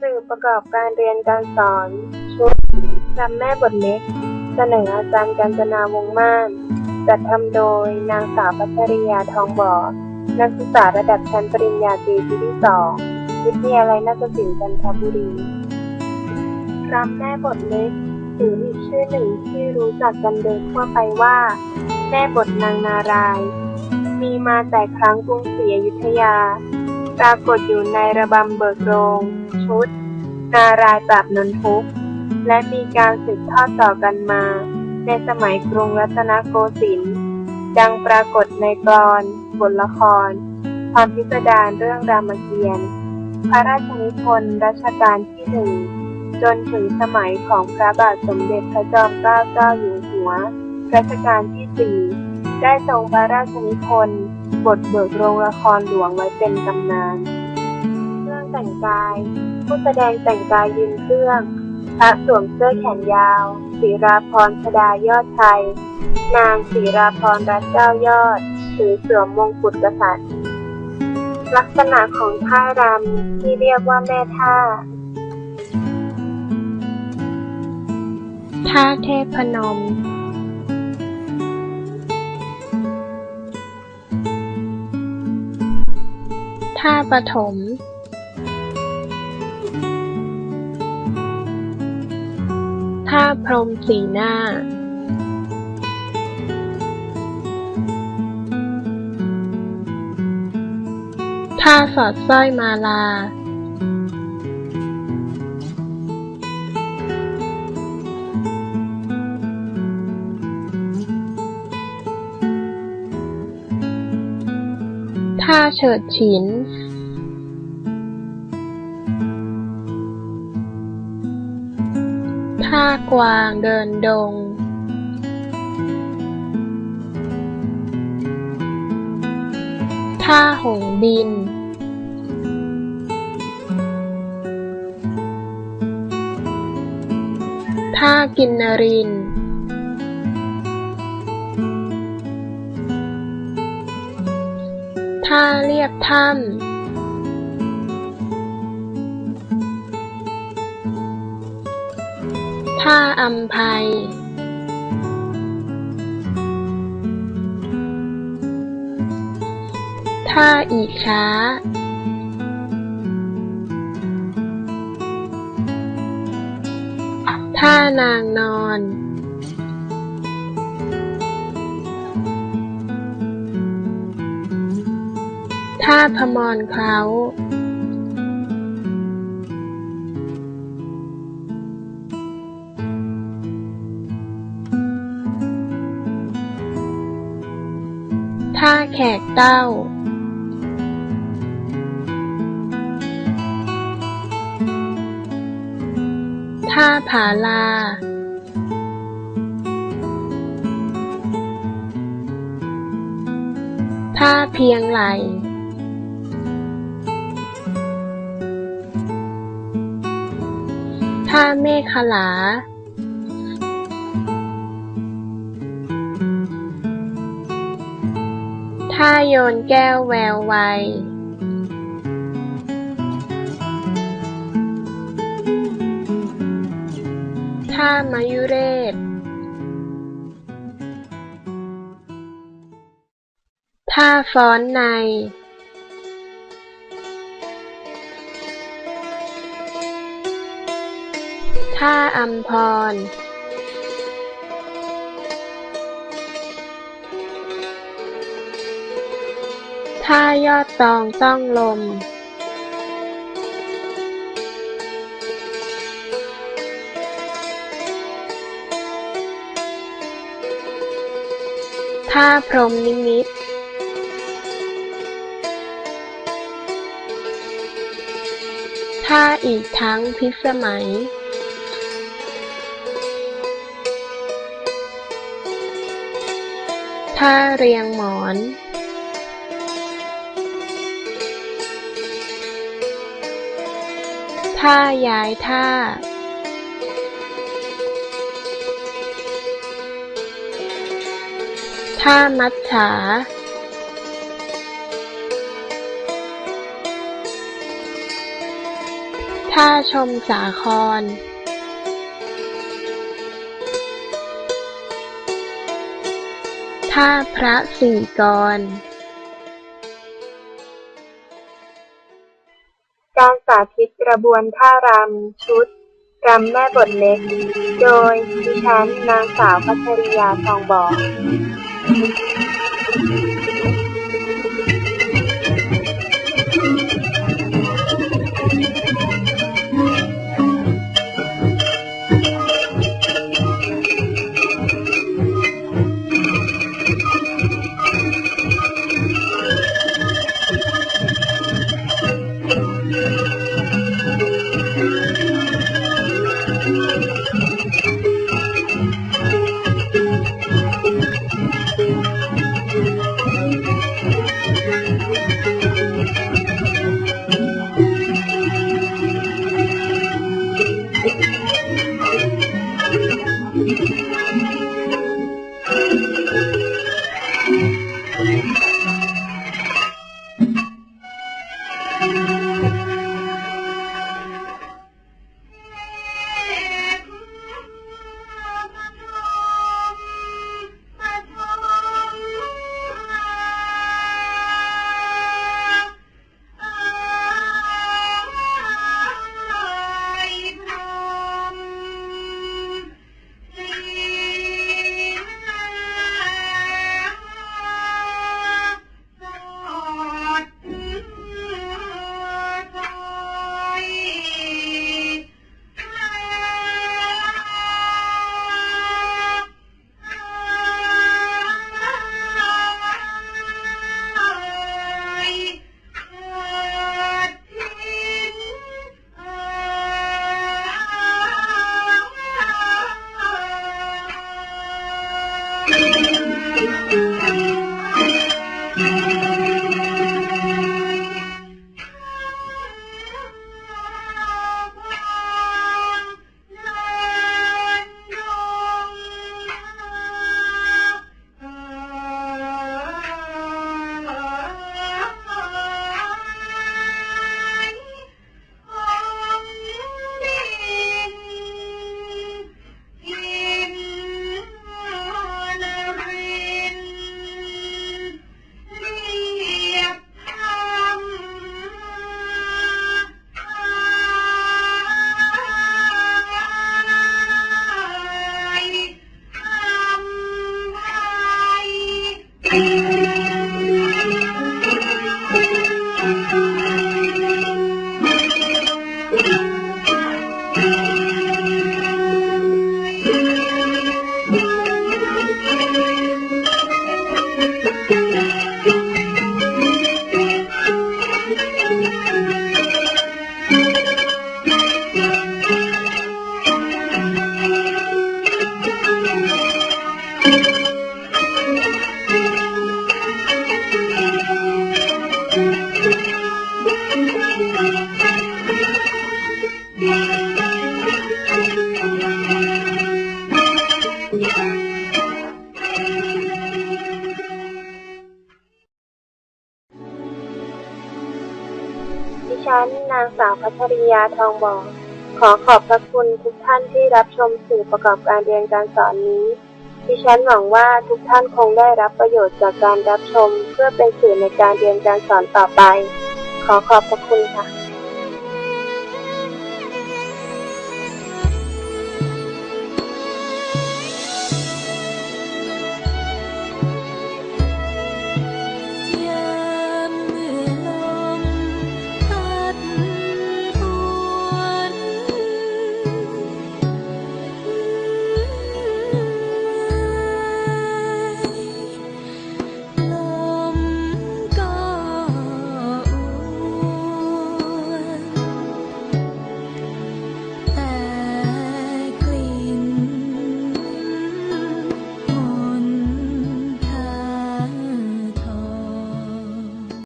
สื่อประกอบการเรียนการสอน ชุดรำแม่บทเล็ก เสนออาจารย์กัญจนาวงม่าน จัดทำโดยนางสาวพัชริยาทองบ่อ นักศึกษาระดับชั้นปริญญาตรีปีที่สองวิทยาลัยนาฏศิลป์จันทบุรีรำแม่บทเล็กหรืออีกชื่อหนึ่งที่รู้จักกันโดยทั่วไปว่า แม่บทนางนาราย มีมาแต่ครั้งกรุงศรีอยุธยา ปรากฏอยู่ในระบำเบิกโรง ชุดนารายปราบนนทุกข์ และมีการสืบทอดต่อกันมา ในสมัยกรุงรัตนโกสินทร์ดังปรากฏในกลอนบทละคร ความพิสดารเรื่องรามเกียรติ์พระราชนิพนธ์รัชกาลที่หนึ่งจนถึงสมัยของพระบาทสมเด็จพระจอมเกล้าเจ้าอยู่หัว รัชกาลที่สี่ได้ทรงพระราชนิพนธ์บทเบิกโรงละครหลวงไว้เป็นตำนาน เรื่องแต่งกาย ผู้แสดงแต่งกายยืนเครื่อง พระสวมเสื้อแขนยาวศิราพรชดายอดชัย นางศิราพรรัตเจ้ายอด ถือเสวมมงกุฎกษัตริย์ ลักษณะของท่ารำที่เรียกว่าแม่ท่า ท่าเทพพนมท่าปฐมาพรหมสีหน้าท่าสอดสร้อยมาลา ท่าเฉิดฉินากวางเดินดงท่าหงบิน ท่ากินนริน ท่าเรียบถ้ำ ท่าอัมภัยท่าอีช้า ท่านางนอน ท่าพมรเคล้า ท่าแขกเต้า ท่าผาลา ท่าเพียงไหล ท่าเมฆขลา ท่าโยนแก้วแววไวท่ามายุเรศท่าฟ้อนใน ท่าอัมพร ท่ายอดตองต้องลมท่าพรมนิมิตท่าอีกทั้งพิสมัยท่าเรียงหมอน ท่าย้ายท่าท่ามัจฉาทท่าชมสาคร ท่าพระสี่กร การสาธิตกระบวนท่ารำชุดรำแม่บทเล็ก โดยดิฉันนางสาวพัชริยาทองบ่อ ดิ พัชริยาทองบอก ขอขอบพระคุณทุกท่านที่รับชมสื่อประกอบการเรียนการสอนนี้ ดิฉันหวังว่าทุกท่านคงได้รับประโยชน์จากการรับชม เพื่อเป็นสื่อในการเรียนการสอนต่อไป ขอขอบพระคุณค่ะ